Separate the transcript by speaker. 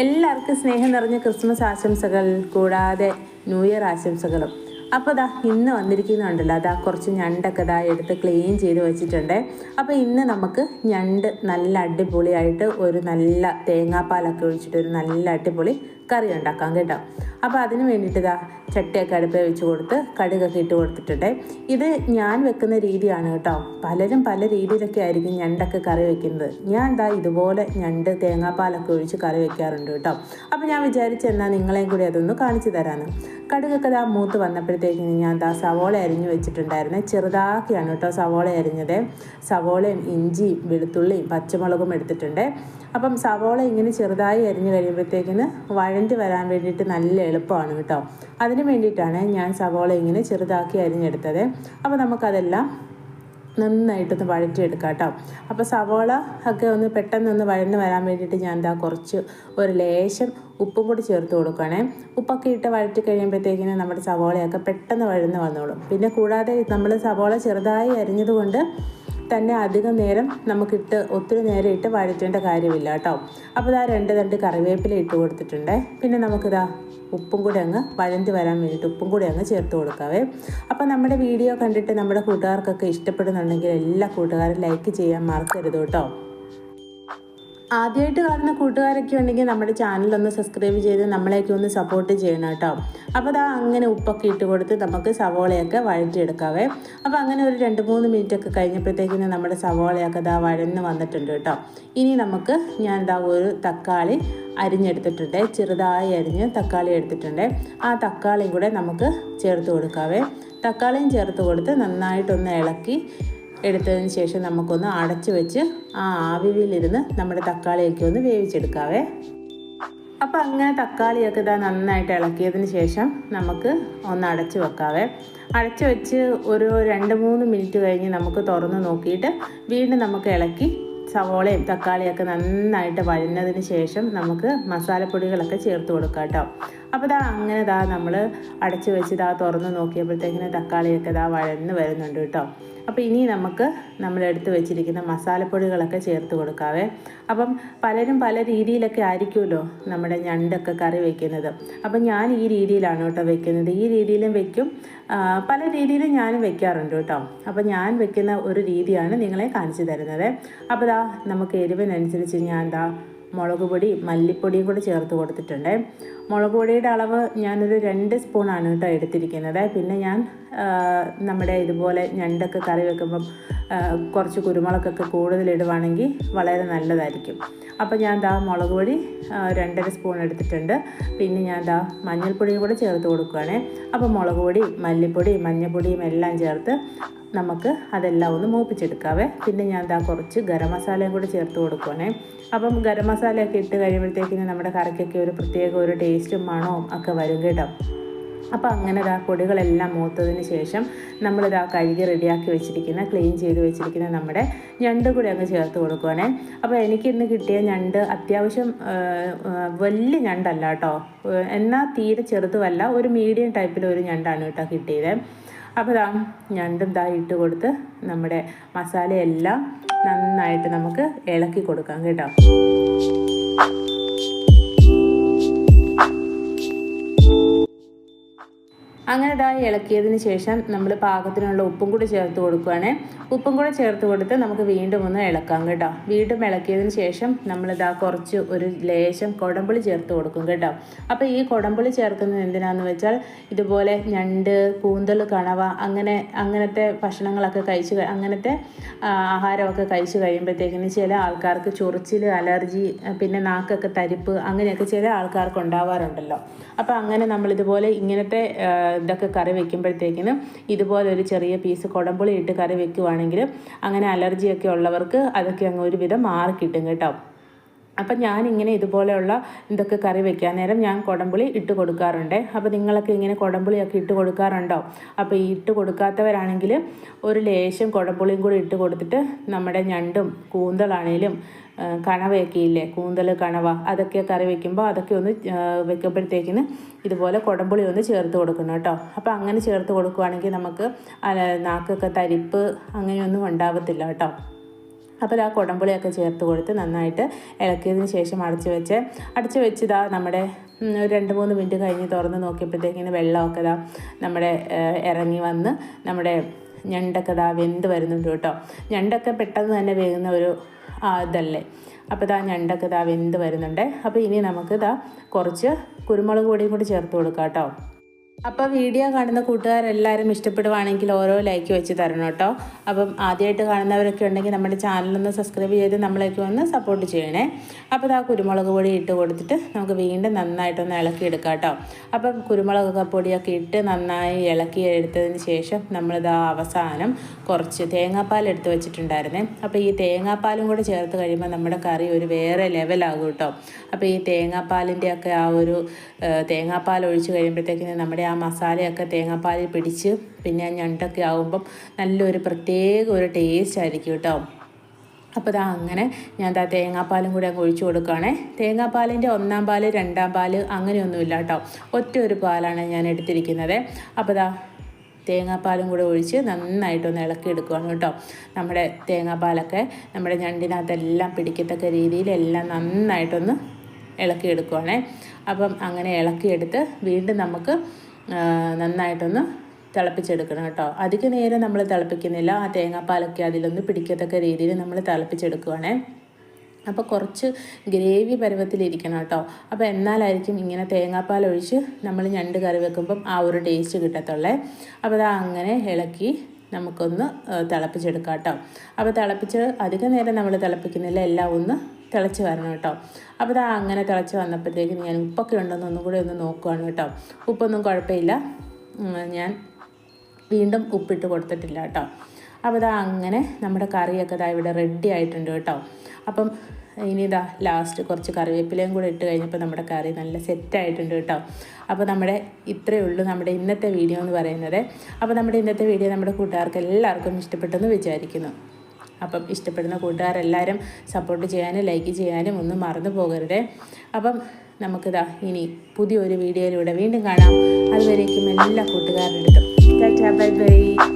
Speaker 1: എല്ലാവർക്കും സ്നേഹം നിറഞ്ഞ ക്രിസ്മസ് ആശംസകൾ കൂടാതെ ന്യൂ ഇയർ ആശംസകളും. അപ്പോൾ ദാ ഇന്ന് വന്നിരിക്കുന്നുണ്ടല്ലോ അതാ കുറച്ച് ഞണ്ടൊക്കെ ദാ എടുത്ത് ക്ലീൻ ചെയ്ത് വെച്ചിട്ടുണ്ട്. അപ്പോൾ ഇന്ന് നമുക്ക് ഞണ്ട് നല്ല അടിപൊളിയായിട്ട് ഒരു നല്ല തേങ്ങാപ്പാലൊക്കെ ഒഴിച്ചിട്ട് ഒരു നല്ല അടിപൊളി കറി ഉണ്ടാക്കാം കേട്ടോ. അപ്പോൾ അതിന് വേണ്ടിയിട്ട് ഇതാ ചട്ടിയൊക്കെ അടുപ്പിൽ വെച്ച് കൊടുത്ത് കടുകൊക്കെ ഇട്ട് കൊടുത്തിട്ടുണ്ട്. ഇത് ഞാൻ വെക്കുന്ന രീതിയാണ് കേട്ടോ. പലരും പല രീതിയിലൊക്കെ ആയിരിക്കും ഞണ്ടൊക്കെ കറി വെക്കുന്നത്. ഞാൻ എന്താ ഇതുപോലെ ഞണ്ട് തേങ്ങാപ്പാലൊക്കെ ഒഴിച്ച് കറി വെക്കാറുണ്ട് കേട്ടോ. അപ്പോൾ ഞാൻ വിചാരിച്ചെന്നാൽ നിങ്ങളെയും കൂടി അതൊന്ന് കാണിച്ചു തരാമെന്ന് കടുകൊക്കെ ഇതാ മൂത്ത് വന്നപ്പോഴത്തേക്കിന് ഞാൻ ദാ സവോള അരിഞ്ഞ് വെച്ചിട്ടുണ്ടായിരുന്നത് ചെറുതാക്കിയാണ് കേട്ടോ സവോള അരിഞ്ഞത്. സവോളയും ഇഞ്ചിയും വെളുത്തുള്ളിയും പച്ചമുളകും എടുത്തിട്ടുണ്ട്. അപ്പം സവോള ഇങ്ങനെ ചെറുതായി അരിഞ്ഞ് കഴിയുമ്പോഴത്തേക്കിന് വഴണ്ട് വരാൻ വേണ്ടിയിട്ട് നല്ല എളുപ്പമാണ് കേട്ടോ. അതിന് വേണ്ടിയിട്ടാണ് ഞാൻ സവോള ഇങ്ങനെ ചെറുതാക്കി അരിഞ്ഞെടുത്തത്. അപ്പോൾ നമുക്കതെല്ലാം നന്നായിട്ടൊന്ന് വഴറ്റിയെടുക്കാം കേട്ടോ. അപ്പോൾ സവോള ഒക്കെ ഒന്ന് പെട്ടെന്ന് ഒന്ന് വഴന്ന് വരാൻ വേണ്ടിയിട്ട് ഞാൻ എന്താ കുറച്ച് ഒരു ലേശം ഉപ്പും കൂടി ചേർത്ത് കൊടുക്കണേ ഉപ്പൊക്കെ ഇട്ട് വഴറ്റി കഴിയുമ്പോഴത്തേക്കിന് നമ്മുടെ സവോളയൊക്കെ പെട്ടെന്ന് വഴന്ന് വന്നോളും. പിന്നെ കൂടാതെ നമ്മൾ സവോള ചെറുതായി അരിഞ്ഞതുകൊണ്ട് തന്നെ അധികം നേരം നമുക്കിട്ട് ഒത്തിരി നേരം ഇട്ട് വഴറ്റേണ്ട കാര്യമില്ല കേട്ടോ. അപ്പോൾ ഇതാ രണ്ട് രണ്ട് കറിവേപ്പില ഇട്ട് കൊടുത്തിട്ടുണ്ട്. പിന്നെ നമുക്കിതാ ഉപ്പും കൂടി അങ്ങ് വഴന്തി വരാൻ വേണ്ടിയിട്ട് ഉപ്പും കൂടി അങ്ങ് ചേർത്ത് കൊടുക്കാവേ. അപ്പോൾ നമ്മുടെ വീഡിയോ കണ്ടിട്ട് നമ്മുടെ കൂട്ടുകാർക്കൊക്കെ ഇഷ്ടപ്പെടുന്നുണ്ടെങ്കിൽ എല്ലാ കൂട്ടുകാരും ലൈക്ക് ചെയ്യാൻ മറക്കരുത് കേട്ടോ. ആദ്യമായിട്ട് കാണുന്ന കൂട്ടുകാരൊക്കെ ഉണ്ടെങ്കിൽ നമ്മുടെ ചാനലൊന്ന് സബ്സ്ക്രൈബ് ചെയ്ത് നമ്മളെയൊക്കെ ഒന്ന് സപ്പോർട്ട് ചെയ്യണം കേട്ടോ. അപ്പോൾ അതാ അങ്ങനെ ഉപ്പൊക്കെ ഇട്ട് കൊടുത്ത് നമുക്ക് സവോളയൊക്കെ വഴറ്റിയെടുക്കാവേ. അപ്പോൾ അങ്ങനെ ഒരു രണ്ട് മൂന്ന് മിനിറ്റ് ഒക്കെ കഴിഞ്ഞപ്പോഴത്തേക്കിന് നമ്മുടെ സവോളയൊക്കെ ഇതാ വഴന്ന് വന്നിട്ടുണ്ട് കേട്ടോ. ഇനി നമുക്ക് ഞാൻ ഇതാ ഒരു തക്കാളി അരിഞ്ഞെടുത്തിട്ടുണ്ട്. ചെറുതായി അരിഞ്ഞ് തക്കാളി എടുത്തിട്ടുണ്ട്. ആ തക്കാളിയും കൂടെ നമുക്ക് ചേർത്ത് കൊടുക്കാവേ. തക്കാളിയും ചേർത്ത് കൊടുത്ത് നന്നായിട്ടൊന്ന് ഇളക്കി എടുത്തതിന് ശേഷം നമുക്കൊന്ന് അടച്ചു വെച്ച് ആ ആവിയിലിരുന്ന് നമ്മുടെ തക്കാളിയൊക്കെ ഒന്ന് വേവിച്ചെടുക്കാവേ. അപ്പോൾ അങ്ങനെ തക്കാളിയൊക്കെ ഇതാ നന്നായിട്ട് ഇളക്കിയതിന് ശേഷം നമുക്ക് ഒന്ന് അടച്ചു വെക്കാവേ. അടച്ചു വെച്ച് ഒരു രണ്ട് മൂന്ന് മിനിറ്റ് കഴിഞ്ഞ് നമുക്ക് തുറന്ന് നോക്കിയിട്ട് വീണ്ടും നമുക്ക് ഇളക്കി സവോളയും തക്കാളിയൊക്കെ നന്നായിട്ട് വഴന്നതിന് ശേഷം നമുക്ക് മസാലപ്പൊടികളൊക്കെ ചേർത്ത് കൊടുക്കാം കേട്ടോ. അപ്പോൾ ഇതാ അങ്ങനെ ഇതാ നമ്മൾ അടച്ചു വെച്ച് ഇതാ തുറന്ന് നോക്കിയപ്പോഴത്തേക്കിന് തക്കാളിയൊക്കെ ഇതാ വഴന്ന് വരുന്നുണ്ട് കേട്ടോ. അപ്പോൾ ഇനി നമുക്ക് നമ്മൾ എടുത്ത് വെച്ചിരിക്കുന്ന മസാലപ്പൊടികളൊക്കെ ചേർത്ത് കൊടുക്കാവേ. അപ്പം പലരും പല രീതിയിലൊക്കെ ആയിരിക്കുമല്ലോ നമ്മുടെ ഞണ്ടൊക്കെ കറി വെക്കുന്നത്. അപ്പം ഞാൻ ഈ രീതിയിലാണ് കേട്ടോ വെക്കുന്നത്. ഈ രീതിയിലും വെക്കും. പല രീതിയിലും ഞാനും വെക്കാറുണ്ട് കേട്ടോ. അപ്പം ഞാൻ വെക്കുന്ന ഒരു രീതിയാണ് നിങ്ങളെ കാണിച്ചു തരുന്നത്. അപ്പോൾ ദാ നമുക്ക് എരിവിനനുസരിച്ച് ഞാൻ ദാ മുളക് പൊടി മല്ലിപ്പൊടിയും കൂടെ ചേർത്ത് കൊടുത്തിട്ടുണ്ട്. മുളക് പൊടിയുടെ അളവ് ഞാനൊരു രണ്ട് സ്പൂണാണ് കേട്ടോ എടുത്തിരിക്കുന്നത്. പിന്നെ ഞാൻ നമ്മുടെ ഇതുപോലെ ഞണ്ടൊക്കെ കറി വെക്കുമ്പം കുറച്ച് കുരുമുളകൊക്കെ കൂടുതൽ ഇടുവാണെങ്കിൽ വളരെ നല്ലതായിരിക്കും. അപ്പോൾ ഞാൻ ദാ മുളക് പൊടി രണ്ടര സ്പൂൺ എടുത്തിട്ടുണ്ട്. പിന്നെ ഞാൻ ദാ മഞ്ഞൾപ്പൊടിയും കൂടെ ചേർത്ത് കൊടുക്കുകയാണേ അപ്പോൾ മുളക് പൊടി മല്ലിപ്പൊടി മഞ്ഞൾപ്പൊടിയും എല്ലാം ചേർത്ത് നമുക്ക് അതെല്ലാം ഒന്ന് മൂപ്പിച്ചെടുക്കാവേ. പിന്നെ ഞാൻ ദാ കുറച്ച് ഗരം മസാലയും കൂടി ചേർത്ത് കൊടുക്കുവാണേ. അപ്പം ഗരം മസാലയൊക്കെ ഇട്ട് കഴിയുമ്പോഴത്തേക്കിന് നമ്മുടെ കറിക്കൊക്കെ ഒരു പ്രത്യേക ഒരു ടേസ്റ്റും മണവും ഒക്കെ വരും കേട്ടോ. അപ്പോൾ അങ്ങനെ ഇതാ പൊടികളെല്ലാം മൂത്തതിന് ശേഷം നമ്മളിതാ കഴുകി റെഡിയാക്കി വെച്ചിരിക്കുന്ന ക്ലീൻ ചെയ്ത് വെച്ചിരിക്കുന്ന നമ്മുടെ ഞണ്ട് കൂടി അങ്ങ് ചേർത്ത് കൊടുക്കുവാണേ. അപ്പോൾ എനിക്കിന്ന് കിട്ടിയ ഞണ്ട് അത്യാവശ്യം വലിയ ഞണ്ടല്ല കേട്ടോ. എന്നാൽ തീരെ ചെറുതുമല്ല ഒരു മീഡിയം ടൈപ്പിൽ ഒരു ഞണ്ടാണ് കേട്ടോ കിട്ടിയത്. അപ്പോൾ ഇതാ ഞണ്ടും ഇതാ ഇട്ട് കൊടുത്ത് നമ്മുടെ മസാലയെല്ലാം നന്നായിട്ട് നമുക്ക് ഇളക്കി കൊടുക്കാം കേട്ടോ. അങ്ങനെ ഇതാ ഇളക്കിയതിന് ശേഷം നമ്മൾ പാകത്തിനുള്ള ഉപ്പും കൂടി ചേർത്ത് കൊടുക്കുകയാണ് ഉപ്പും കൂടെ ചേർത്ത് കൊടുത്ത് നമുക്ക് വീണ്ടും ഒന്ന് ഇളക്കാം കേട്ടോ. വീണ്ടും ഇളക്കിയതിന് ശേഷം നമ്മളിതാ കുറച്ച് ഒരു ലേശം കുടമ്പുളി ചേർത്ത് കൊടുക്കും കേട്ടോ. അപ്പോൾ ഈ കുടമ്പുളി ചേർക്കുന്നത് എന്തിനാന്ന് വെച്ചാൽ ഇതുപോലെ ഞണ്ട് കൂന്തൽ കണവ അങ്ങനെ അങ്ങനത്തെ ഭക്ഷണങ്ങളൊക്കെ കഴിച്ച് അങ്ങനത്തെ ആഹാരമൊക്കെ കഴിച്ച് കഴിയുമ്പോഴത്തേക്കിന് ചില ആൾക്കാർക്ക് ചൊറിച്ചിൽ അലർജി പിന്നെ നാക്കൊക്കെ തരിപ്പ് അങ്ങനെയൊക്കെ ചില ആൾക്കാർക്ക് ഉണ്ടാവാറുണ്ടല്ലോ. അപ്പോൾ അങ്ങനെ നമ്മളിതുപോലെ ഇങ്ങനത്തെ ഇതൊക്കെ കറി വെക്കുമ്പോഴത്തേക്കിന് ഇതുപോലെ ഒരു ചെറിയ പീസ് കുടമ്പുളി ഇട്ട് കറി വെക്കുവാണെങ്കിൽ അങ്ങനെ അലർജിയൊക്കെ ഉള്ളവർക്ക് അതൊക്കെ അങ്ങ് ഒരുവിധം മാറി കിട്ടും കേട്ടോ. അപ്പം ഞാനിങ്ങനെ ഇതുപോലെയുള്ള ഇതൊക്കെ കറി വെക്കാൻ നേരം ഞാൻ കുടംപുളി ഇട്ട് കൊടുക്കാറുണ്ട്. അപ്പോൾ നിങ്ങളൊക്കെ ഇങ്ങനെ കുടംപുളിയൊക്കെ ഇട്ട് കൊടുക്കാറുണ്ടോ? അപ്പോൾ ഈ ഇട്ട് കൊടുക്കാത്തവരാണെങ്കിൽ ഒരു ലേശം കുടംപുളിയും കൂടി ഇട്ട് കൊടുത്തിട്ട് നമ്മുടെ ഞണ്ടും കൂന്തളാണേലും കണവയൊക്കെ ഇല്ലേ? കൂന്തൽ കണവ അതൊക്കെ കറി വെക്കുമ്പോൾ അതൊക്കെ ഒന്ന് വെക്കുമ്പോഴത്തേക്കിന് ഇതുപോലെ കുടംപുളി ഒന്ന് ചേർത്ത് കൊടുക്കണം കേട്ടോ. അപ്പോൾ അങ്ങനെ ചേർത്ത് കൊടുക്കുവാണെങ്കിൽ നമുക്ക് നാക്കൊക്കെ തരിപ്പ് അങ്ങനെയൊന്നും ഉണ്ടാകത്തില്ല കേട്ടോ. അപ്പോൾ ആ കുടമ്പുളിയൊക്കെ ചേർത്ത് കൊടുത്ത് നന്നായിട്ട് ഇളക്കിയതിന് ശേഷം അടച്ചു വെച്ച് അടച്ചു വെച്ചിതാ നമ്മുടെ ഒരു രണ്ട് മൂന്ന് മിനിറ്റ് കഴിഞ്ഞ് തുറന്ന് നോക്കിയപ്പോഴത്തേക്കിന് വെള്ളമൊക്കെ ഇതാ നമ്മുടെ ഇറങ്ങി വന്ന് നമ്മുടെ ഞണ്ടൊക്കെ ഇതാ വെന്ത് വരുന്നുണ്ട് കേട്ടോ. ഞണ്ടൊക്കെ പെട്ടെന്ന് തന്നെ വേകുന്ന ഒരു ഇതല്ലേ. അപ്പോൾ ഇതാ ഞണ്ടൊക്കെ ഇതാ വെന്ത് വരുന്നുണ്ട്. അപ്പോൾ ഇനി നമുക്ക് ഇതാ കുറച്ച് കുരുമുളക് പൊടിയും കൂടി ചേർത്ത് കൊടുക്കാം കേട്ടോ. അപ്പോൾ വീഡിയോ കാണുന്ന കൂട്ടുകാരെല്ലാവരും ഇഷ്ടപ്പെടുവാണെങ്കിൽ ഓരോ ലൈക്ക് വെച്ച് തരണം കേട്ടോ. അപ്പം ആദ്യമായിട്ട് കാണുന്നവരൊക്കെ ഉണ്ടെങ്കിൽ നമ്മുടെ ചാനലൊന്ന് സബ്സ്ക്രൈബ് ചെയ്ത് നമ്മളേക്ക് ഒന്ന് സപ്പോർട്ട് ചെയ്യണേ. അപ്പോൾ ആ കുരുമുളക് പൊടി ഇട്ട് കൊടുത്തിട്ട് നമുക്ക് വീണ്ടും നന്നായിട്ടൊന്ന് ഇളക്കി എടുക്കാം കേട്ടോ. അപ്പം കുരുമുളക് പൊടിയൊക്കെ ഇട്ട് നന്നായി ഇളക്കി എടുത്തതിന് ശേഷം നമ്മളിതാ അവസാനം കുറച്ച് തേങ്ങാപ്പാൽ എടുത്ത് വെച്ചിട്ടുണ്ടായിരുന്നേ. അപ്പോൾ ഈ തേങ്ങാപ്പാലും കൂടെ ചേർത്ത് കഴിയുമ്പോൾ നമ്മുടെ കറി ഒരു വേറെ ലെവലാകും കേട്ടോ. അപ്പോൾ ഈ തേങ്ങാപ്പാലിന്റെയൊക്കെ ആ ഒരു തേങ്ങാപ്പാൽ ഒഴിച്ച് കഴിയുമ്പോഴത്തേക്കിന് നമ്മുടെ ആ മസാലയൊക്കെ തേങ്ങാപ്പാലിൽ പിടിച്ച് പിന്നെ ആ ഞണ്ടൊക്കെ ആകുമ്പം നല്ലൊരു പ്രത്യേക ഒരു ടേസ്റ്റ് ആയിരിക്കും കേട്ടോ. അപ്പോൾ ഇതാ അങ്ങനെ ഞാൻ ദാ തേങ്ങാപ്പാലും കൂടെ അങ്ങ് ഒഴിച്ചു കൊടുക്കുകയാണേ. തേങ്ങാപ്പാലിന്റെ ഒന്നാം പാൽ രണ്ടാം പാൽ അങ്ങനെയൊന്നുമില്ല കേട്ടോ. ഒറ്റ ഒരു പാലാണ് ഞാൻ എടുത്തിരിക്കുന്നത്. അപ്പോൾ ഇതാ തേങ്ങാപ്പാലും കൂടെ ഒഴിച്ച് നന്നായിട്ടൊന്ന് ഇളക്കി എടുക്കുകയാണ് കേട്ടോ. നമ്മുടെ തേങ്ങാപ്പാലൊക്കെ നമ്മുടെ ഞണ്ടിനകത്തെല്ലാം പിടിക്കത്തക്ക രീതിയിൽ എല്ലാം നന്നായിട്ടൊന്ന് ഇളക്കി എടുക്കുകയാണേ. അപ്പം അങ്ങനെ ഇളക്കിയെടുത്ത് വീണ്ടും നമുക്ക് നന്നായിട്ടൊന്ന് തിളപ്പിച്ചെടുക്കണം കേട്ടോ. അധിക നേരം നമ്മൾ തിളപ്പിക്കുന്നില്ല. ആ തേങ്ങാപ്പാലൊക്കെ അതിലൊന്ന് പിടിക്കത്തക്ക രീതിയിൽ നമ്മൾ തിളപ്പിച്ചെടുക്കുവാണേ. അപ്പോൾ കുറച്ച് ഗ്രേവി പരുവത്തിലിരിക്കണം കേട്ടോ. അപ്പോൾ എന്നാലായിരിക്കും ഇങ്ങനെ തേങ്ങാപ്പാൽ ഒഴിച്ച് നമ്മൾ ഞണ്ട് കറി വെക്കുമ്പം ആ ഒരു ടേസ്റ്റ് കിട്ടത്തുള്ളേ. അപ്പോൾ അത് അങ്ങനെ ഇളക്കി നമുക്കൊന്ന് തിളപ്പിച്ചെടുക്കാം കേട്ടോ അപ്പോൾ തിളപ്പിച്ച് അധിക നേരം നമ്മൾ തിളപ്പിക്കുന്നില്ല എല്ലാം ഒന്ന് തിളച്ച് വരണം കേട്ടോ. അപ്പോൾ അത് അങ്ങനെ തിളച്ച് വന്നപ്പോഴത്തേക്കും ഞാൻ ഉപ്പൊക്കെ ഉണ്ടെന്ന് ഒന്നും കൂടി ഒന്ന് നോക്കുവാണ് കേട്ടോ. ഉപ്പൊന്നും കുഴപ്പമില്ല. ഞാൻ വീണ്ടും ഉപ്പിട്ട് കൊടുത്തിട്ടില്ല കേട്ടോ. അപ്പോൾ ഇതാ അങ്ങനെ നമ്മുടെ കറിയൊക്കെ ഇതാ ഇവിടെ റെഡി ആയിട്ടുണ്ട് കേട്ടോ. അപ്പം ഇനി ഇതാ ലാസ്റ്റ് കുറച്ച് കറിവേപ്പിലയും കൂടെ ഇട്ട് കഴിഞ്ഞപ്പോൾ നമ്മുടെ കറി നല്ല സെറ്റായിട്ടുണ്ട് കേട്ടോ. അപ്പോൾ നമ്മുടെ ഇത്രയേ ഉള്ളൂ നമ്മുടെ ഇന്നത്തെ വീഡിയോ എന്ന് പറയുന്നത്. അപ്പോൾ നമ്മുടെ ഇന്നത്തെ വീഡിയോ നമ്മുടെ കൂട്ടുകാർക്ക് എല്ലാവർക്കും ഇഷ്ടപ്പെട്ടെന്ന് വിചാരിക്കുന്നു. അപ്പം ഇഷ്ടപ്പെടുന്ന കൂട്ടുകാരെല്ലാവരും സപ്പോർട്ട് ചെയ്യാനും ലൈക്ക് ചെയ്യാനും ഒന്നും മറന്നു പോകരുത്. അപ്പം നമുക്കിതാ ഇനി പുതിയൊരു വീഡിയോയിലൂടെ വീണ്ടും കാണാം. അതുവരേക്കും എല്ലാ കൂട്ടുകാരുടെ അടുത്തും. Bye bye